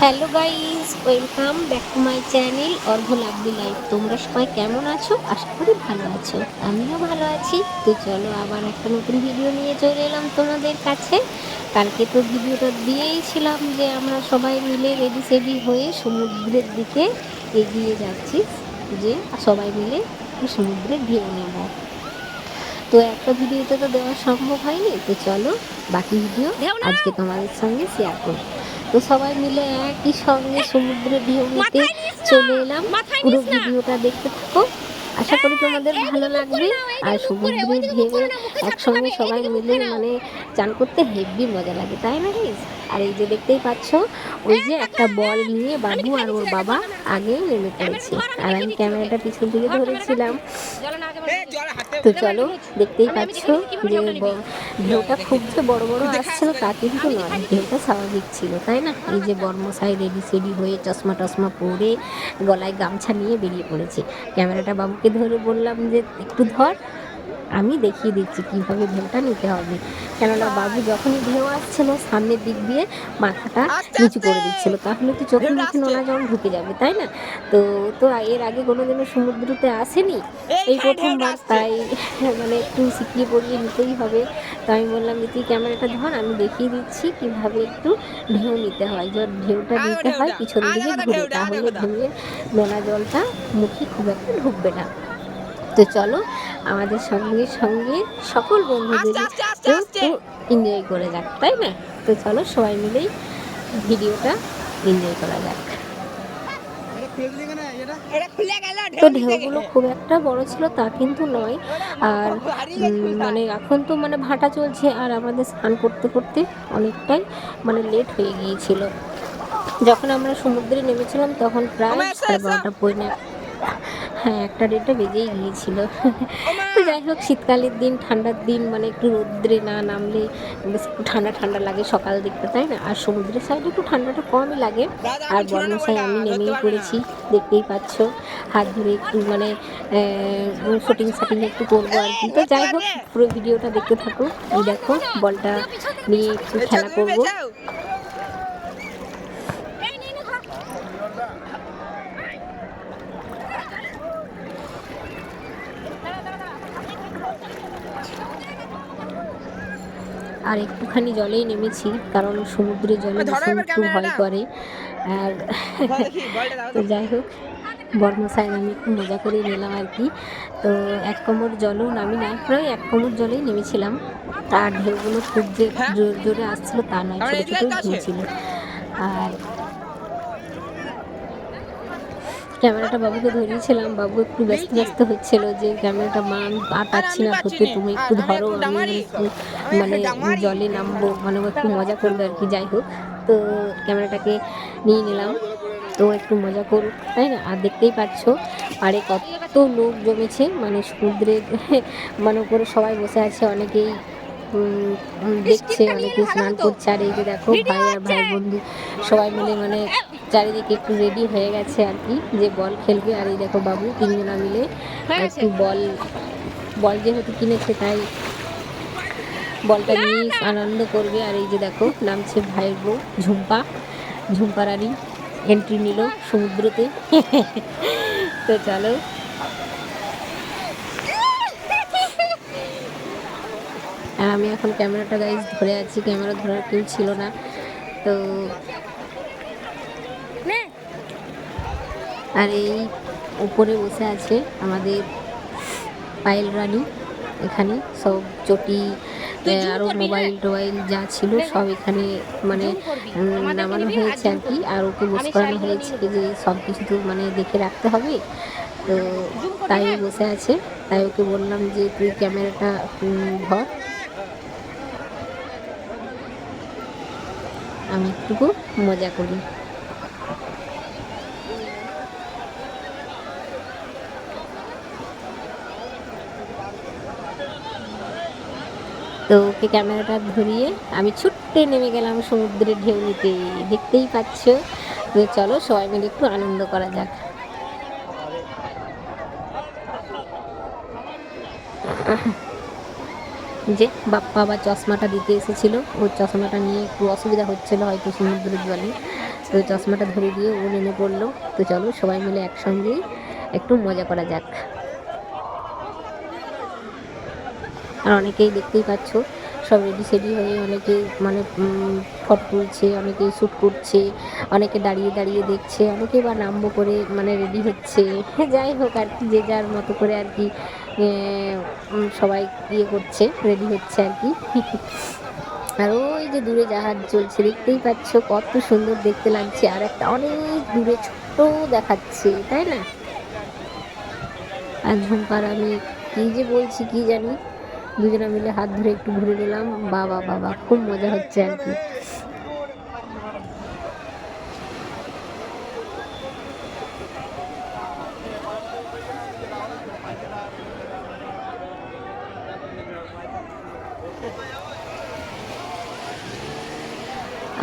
Hello guys welcome back to my channel Argha lovely life. তোমরা সবাই কেমন আছো? আশা করি ভালো আছো। আমিও ভালো আছি। তো চলো আবার একটা নতুন ভিডিও নিয়ে চলে এলাম তোমাদের কাছে। কালকে তো ভিডিওটা দিয়েইছিলাম যে আমরা সবাই মিলে রেডি সেডি হয়ে সমুদ্রের দিকে এগিয়ে যাচ্ছি যে সবাই মিলে সমুদ্রে ঢেউ নেব। তো একটা ভিডিওতে তো দেওয়া সম্ভব হয়নি। তো চলো বাকি ভিডিও আজকে তোমাদের সঙ্গে শেয়ার করব তো সবাই মিলে একই সঙ্গে সমুদ্রে ঢেউ নিতে চলে এলাম। পুরো ভিডিওটা দেখতে থাকো। আশা করি তোমাদের ভালো লাগবে। আর সমুদ্রে ঢেউ একসঙ্গে সবাই মিলে মানে চান করতে হেভি মজা লাগে তাই না guys? আর এই যে দেখতেই পাচ্ছ ওই যে একটা বল নিয়ে বাবু আর ওর বাবা আগে নেমে পড়েছে। আর আমি ক্যামেরাটা পিছন দিকে ধরেছিলাম। তো চলো দেখতেই পাচ্ছ যে ঢেউটা খুব যে বড় বড় আসছিল তা কিন্তু নয়। ঢেউটা স্বাভাবিক ছিল তাই না? এই যে বর্মশাই রেডি সেডি হয়ে চশমা টশমা পরে গলায় গামছা নিয়ে বেরিয়ে পড়েছে। ক্যামেরাটা বাবুকে ধরে বললাম যে একটু ধর। আমি দেখিয়ে দিচ্ছি কীভাবে ঢেউটা নিতে হবে। কেননা বাবু যখনই ঢেউ আসছিল সামনের দিক দিয়ে মাথাটা নিচু করে দিচ্ছিল। তাহলে তো চোখের মুখে নোনা জল ঢুকে যাবে তাই না? তো তো এর আগে কোনোদিনও সমুদ্রতে আসেনি? এই প্রথমবার তাই মানে একটু শিখিয়ে পড়িয়ে নিতেই হবে। তো আমি বললাম যে তুই ক্যামেরাটা ধর আমি দেখিয়ে দিচ্ছি কীভাবে একটু ঢেউ নিতে হয়। যে ঢেউটা নিতে হয় পিছন দিকে ঘুরে তাহলে ঢেউয়ের নোনা জলটা মুখে খুব একটা ঢুকবে না। তো চলো আমাদের সঙ্গে সঙ্গে সকল বন্ধুদের এনজয় করে যাক তাই না? তো চলো সবাই মিলেই ভিডিওটা এনজয় করা যাক। তো ঢেউগুলো খুব একটা বড় ছিল তা কিন্তু নয়। আর মানে এখন তো মানে ভাটা চলছে আর আমাদের স্নান করতে করতে অনেকটাই মানে লেট হয়ে গিয়েছিল। যখন আমরা সমুদ্রে নেমেছিলাম তখন প্রায় সাড়ে বারোটা পৌনে হ্যাঁ একটা ডেটটা বেজেই গিয়েছিল। তো যাই হোক শীতকালের দিন ঠান্ডার দিন মানে একটু রৌদ্রে না নামলে বেশ একটু ঠান্ডা ঠান্ডা লাগে সকাল দিকটা তাই না? আর সমুদ্রের সাইডে একটু ঠান্ডাটা কমই লাগে। আর বর্মশাই আমি নেমেই পড়েছি দেখতেই পাচ্ছ। হাত ধরে একটু মানে শুটিং শাটিং একটু করব আর কি। তো যাই হোক পুরো ভিডিওটা দেখতে থাকো এই দেখো বলটা নিয়ে একটু খেলা করব। আর একটুখানি জলেই নেমেছি কারণ সমুদ্রে জলে একটু ভয় করে। আর তো। যাই হোক বর্মশাই আমি একটু মজা করে নিলাম আর কি। তো এক কোমর জলও নামি না প্রায় এক কোমর জলেই নেমেছিলাম। আর ঢেউগুলো খুব যে হ্যাঁ? জোর জোরে আসছিল তা নয় ছোটো এই ছোটো ঢেউ ছিল আর ক্যামেরাটা বাবুকে ধরিয়েছিলাম। বাবু একটু ব্যস্ত ব্যস্ত হচ্ছিল যে ক্যামেরাটা মা আর পাচ্ছি না ধরতে তুমি একটু ধরো, আমি একটু মানে জলে নামবো মানে একটু মজা করবে আর কি, যাই হোক। তো ক্যামেরাটাকে নিয়ে নিলাম। তো একটু মজা করুক, তাই না? আর দেখতেই পাচ্ছ, আরে কত লোক জমেছে মানে সমুদ্রে মানে উপরে সবাই বসে আছে, অনেকেই দেখছে অনেকে স্নান করছে। আর এই যে দেখো ভাই আর ভাই বন্ধু সবাই মিলে মানে চারিদিকে একটু রেডি হয়ে গেছে আর কি যে বল খেলবে। আর এই দেখো বাবু তিনজনা মিলে একটু বল বল যেহেতু কিনেছে তাই বলটা নিয়ে আনন্দ করবে। আর এই যে দেখো নামছে ভাইয়ের বউ ঝুম্পা। ঝুম্পা রানী এন্ট্রি নিল সমুদ্রতে। তো চলো আর আমি এখন ক্যামেরাটা গাইজ ধরে আছি ক্যামেরা ধরার কেউ ছিল না তো আর এই উপরে বসে আছে আমাদের পায়েল রানী এখানে সব চটি আরও মোবাইল টোবাইল যা ছিল সব এখানে মানে নামানো হয়েছে আর কি আর ওকে বস করানো হয়েছে যে সব কিছু তো মানে দেখে রাখতে হবে। তো তাই বসে আছে। তাই ওকে বললাম যে তুই ক্যামেরাটা ধর। আমি একটুকু মজা করি। তো ওকে ক্যামেরাটা ধরিয়ে আমি ছুটতে নেমে গেলাম সমুদ্রের ঢেউ নিতে। দেখতেই পাচ্ছ তো চলো সবাই মিলে একটু আনন্দ করা যাক। যে বাপ্পা আবার চশমাটা দিতে এসেছিল ওর চশমাটা নিয়ে একটু অসুবিধা হচ্ছিল হয়তো সমুদ্রের জলে। তো চশমাটা ধরে দিয়ে ও নেমে পড়ল। তো চলো সবাই মিলে একসঙ্গে একটু মজা করা যাক। আর অনেকেই দেখতেই পাচ্ছ, সব রেডি সেডি হয়ে অনেকে মানে ফটো তুলছে, অনেকে শ্যুট করছে, অনেকে দাঁড়িয়ে দাঁড়িয়ে দেখছে অনেকে বা নামবো করে মানে রেডি হচ্ছে। যাই হোক আর কি, যে যার মতো করে আর কি সবাই ইয়ে করছে রেডি হচ্ছে আর কি। আর ওই যে দূরে জাহাজ চলছে, দেখতেই পাচ্ছ কত সুন্দর দেখতে লাগছে, আর একটা অনেক দূরে ছোট্ট দেখাচ্ছে, তাই না? আর ঝুমপার আমি কি যে বলছি, কি জানি? দুজনে মিলে হাত ধরে একটু ঘুরে নিলাম। বাবা বাবা খুব মজা হচ্ছে আর কি।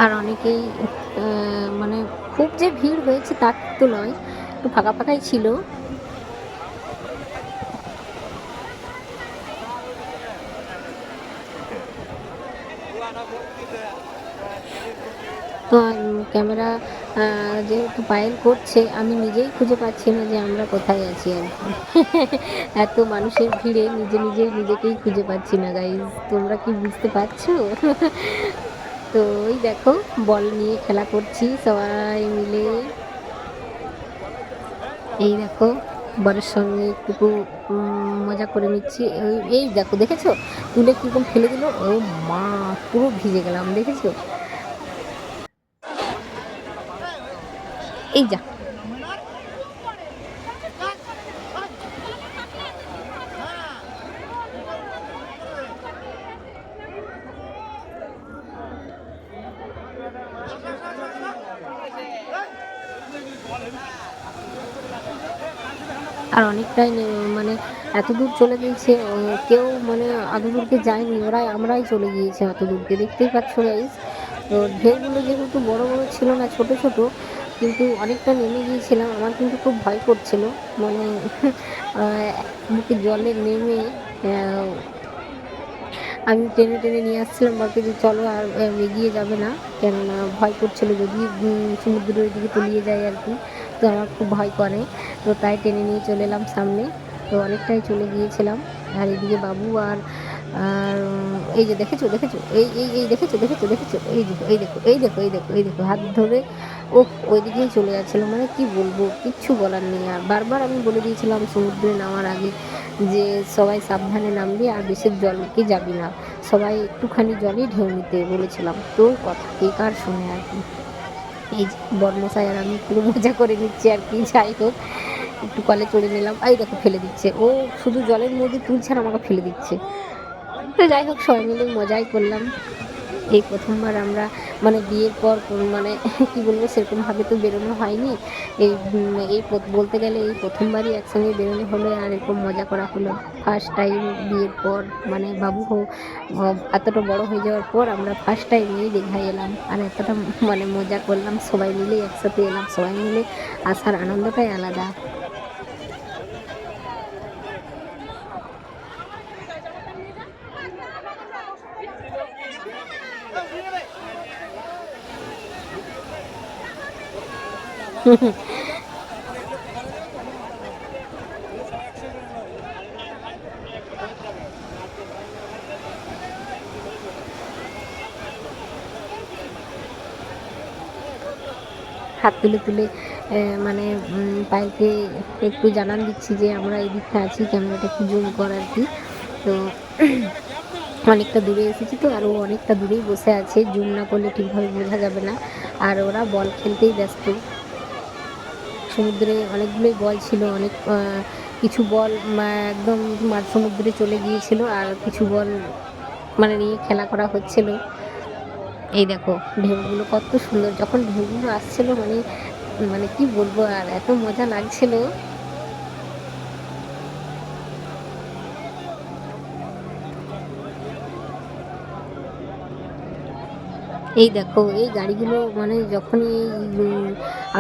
আর অনেকেই মানে খুব যে ভিড় হয়েছে তার তো নয়, একটু ফাঁকা ফাঁকাই ছিল। ক্যামেরা যেহেতু পায়েল করছে, আমি নিজেই খুঁজে পাচ্ছি না যে আমরা কোথায় আছি আর কি। এত মানুষের ভিড়ে নিজে নিজেই নিজেকেই খুঁজে পাচ্ছি না গাইজ তোমরা কি বুঝতে পারছ? তো ওই দেখো, বল নিয়ে খেলা করছি সবাই মিলে। এই দেখো, বরের সঙ্গে একটু মজা করে নিচ্ছি। এই এই দেখো, দেখেছ? তুলে কীরকম ফেলে দিল? ও মা, পুরো ভিজে গেলাম, দেখেছ? এই যা। আর অনেকটাই মানে এত দূর চলে গিয়েছে কেউ মানে এত দূরকে যায়নি, ওরাই, আমরাই চলে গিয়েছে এত দূরকে দেখতেই পাচ্ছ গাইস তো ঢেউগুলো যেহেতু বড় বড় ছিল না, ছোট ছোট কিন্তু অনেকটা নেমে গিয়েছিলাম। আমার কিন্তু খুব ভয় করছিল। মানে বুকে জলে নেমে আমি টেনে টেনে নিয়ে আসছিলাম। বলকে যে চলো আর এগিয়ে যাবে না। কেননা ভয় করছিল যদি সমুদ্রের দিকে তলিয়ে যায় আর কি। তো আমার খুব ভয় করে। তো তাই টেনে নিয়ে চলে এলাম সামনে। তো অনেকটাই চলে গিয়েছিলাম। আর এদিকে বাবু আর আর, এই যে দেখেছ দেখেছ, এই এই এই দেখেছ দেখেছ দেখেছ, এই দেখো এই দেখো এই দেখো এই দেখো এই দেখো, হাত ধরে ও ওইদিকেই চলে যাচ্ছিল। মানে কি বলব, কিচ্ছু বলার নেই। আর বারবার আমি বলে দিয়েছিলাম সমুদ্রে নামার আগে যে সবাই সাবধানে নামবি আর বেশি জলকে যাবি না। সবাই একটুখানি জলই ঢেউ নিতে বলেছিলাম। তো কথা কে কার শুনে আর কি। এই বর্মশাই আর আমি পুরো মজা করে নিচ্ছি আর কি, যাই হোক। একটু কলে চড়ে নিলাম। এই দেখো, ফেলে দিচ্ছে। ও শুধু জলের মধ্যে তুলছে আর আমাকে ফেলে দিচ্ছে। যাই হোক, সবাই মিলে মজাই করলাম। এই প্রথমবার আমরা মানে বিয়ের পর মানে কি বলব সেরকমভাবে তো বেরোনো হয়নি। এই এই বলতে গেলে এই প্রথমবারই একসঙ্গে বেরোনো হলো আর এরকম মজা করা হলো। ফার্স্ট টাইম বিয়ের পর মানে বাবু এতটা বড় হয়ে যাওয়ার পর আমরা ফার্স্ট টাইম এই দীঘায় এলাম। আর এতটা মানে মজা করলাম, সবাই মিলে একসাথে এলাম। সবাই মিলে আসার আনন্দটাই আলাদা। হাত তুলে তুলে মানে পায়েকে একটু জানান দিচ্ছি যে আমরা এই দিকটা আছি, ক্যামেরাটা একটু জুম কর আর কি। তো অনেকটা দূরে এসেছি তো আর ও অনেকটা দূরেই বসে আছে। জুম না করলে ঠিকভাবে বোঝা যাবে না। আর ওরা বল খেলতেই ব্যস্ত। সমুদ্রে অনেকগুলোই বল ছিল, অনেক কিছু বল একদম মাঝ সমুদ্রে চলে গিয়েছিল আর কিছু বল মানে নিয়ে খেলা করা হচ্ছিল। এই দেখো, ঢেউগুলো কত সুন্দর, যখন ঢেউগুলো আসছিল মানে মানে কি বলব আর, এত মজা লাগছিল। এই দেখো এই গাড়িগুলো মানে যখনই উম,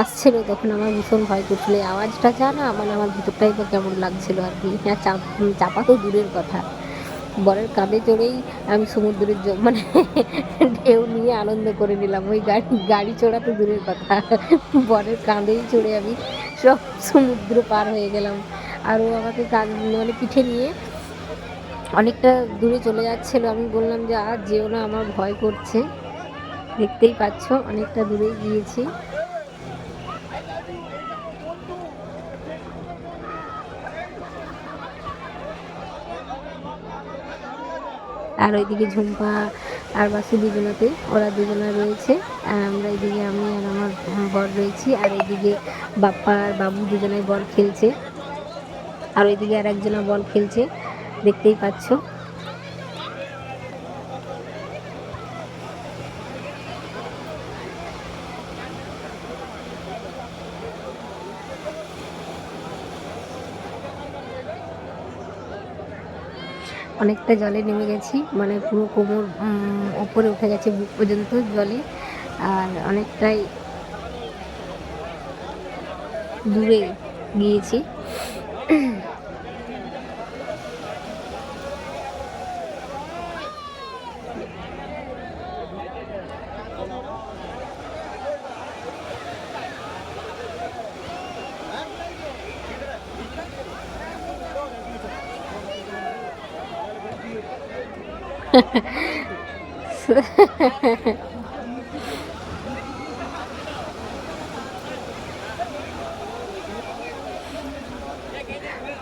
আসছিল তখন আমার ভীষণ ভয় করছিল। এই আওয়াজটা যা না মানে আমার ভিতরটাই তো কেমন লাগছিল আর কি। হ্যাঁ চাপ চাপা তো দূরের কথা। বরের কাঁধে চড়েই আমি সমুদ্রের মানে ঢেউ নিয়ে আনন্দ করে নিলাম। ওই গাড়ি গাড়ি চড়া তো দূরের কথা। বরের কাঁধেই চড়ে আমি সব সমুদ্র পার হয়ে গেলাম। আর ও আমাকে কাঁধ মানে পিঠে নিয়ে অনেকটা দূরে চলে যাচ্ছিল। আমি বললাম যে আর যেও না আমার ভয় করছে। দেখতেই পাচ্ছ, অনেকটা দূরে গিয়েছি। আর ওইদিকে ঝুম্পা আর বাসু দুজনাতে, ওরা দুজনা রয়েছে। আর আমরা এইদিকে আমি আর আমার বর রয়েছি, আর এইদিকে বাপ্পা আর বাবু দুজনাই বল খেলছে। আর ওইদিকে আর একজনা বল খেলছে, দেখতেই পাচ্ছ। অনেকটা জলে নেমে গেছি মানে পুরো কোমর ওপরে উঠে গেছে বুক পর্যন্ত জলে, আর অনেকটাই দূরে গিয়েছি।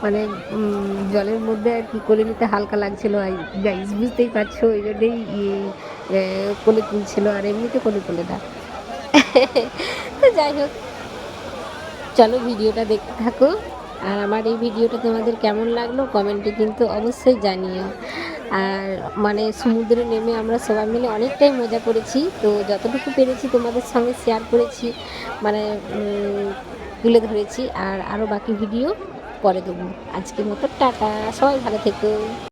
মানে জলের মধ্যে আর কি কোলে নিতে হালকা লাগছিল গাইজ বুঝতেই পারছ ওই জন্যই ইয়ে, কোলে তুলছিল আর এমনিতে কোলে তোলে না। তো যাই হোক চলো ভিডিওটা দেখতে থাকো। আর আমার এই ভিডিওটা তোমাদের কেমন লাগল কমেন্টে কিন্তু অবশ্যই জানিও। আর মানে সমুদ্রে নেমে আমরা সবাই মিলে অনেকটাই মজা করেছি। তো যতটুকু পেরেছি তোমাদের সঙ্গে শেয়ার করেছি মানে তুলে ধরেছি। আর আরও বাকি ভিডিও পরে দেবো। আজকের মতো টাটা। সবাই ভালো থেকো।